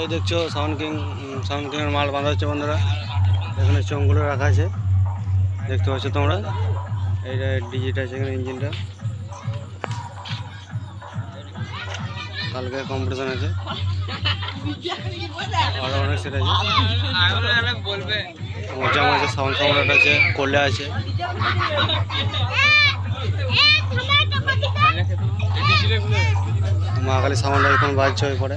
এই দেখছ sound king sound কিংয়ের মাল বাঁধা হচ্ছে বন্ধুরা। এখানে চোঙগুলো রাখা আছে। দেখতে পাচ্ছ তোমরা? এইটা ডিজিটাল আছে এখানে ইঞ্জিনটা কালকে কম্পিটিশন আছে। আরও অনেক সেট আছে। মজা সাউন্ড সম্রাট আছে, কোলে আছে। মা কালী সাউন্ড এখন বাজছে, ওই পরে।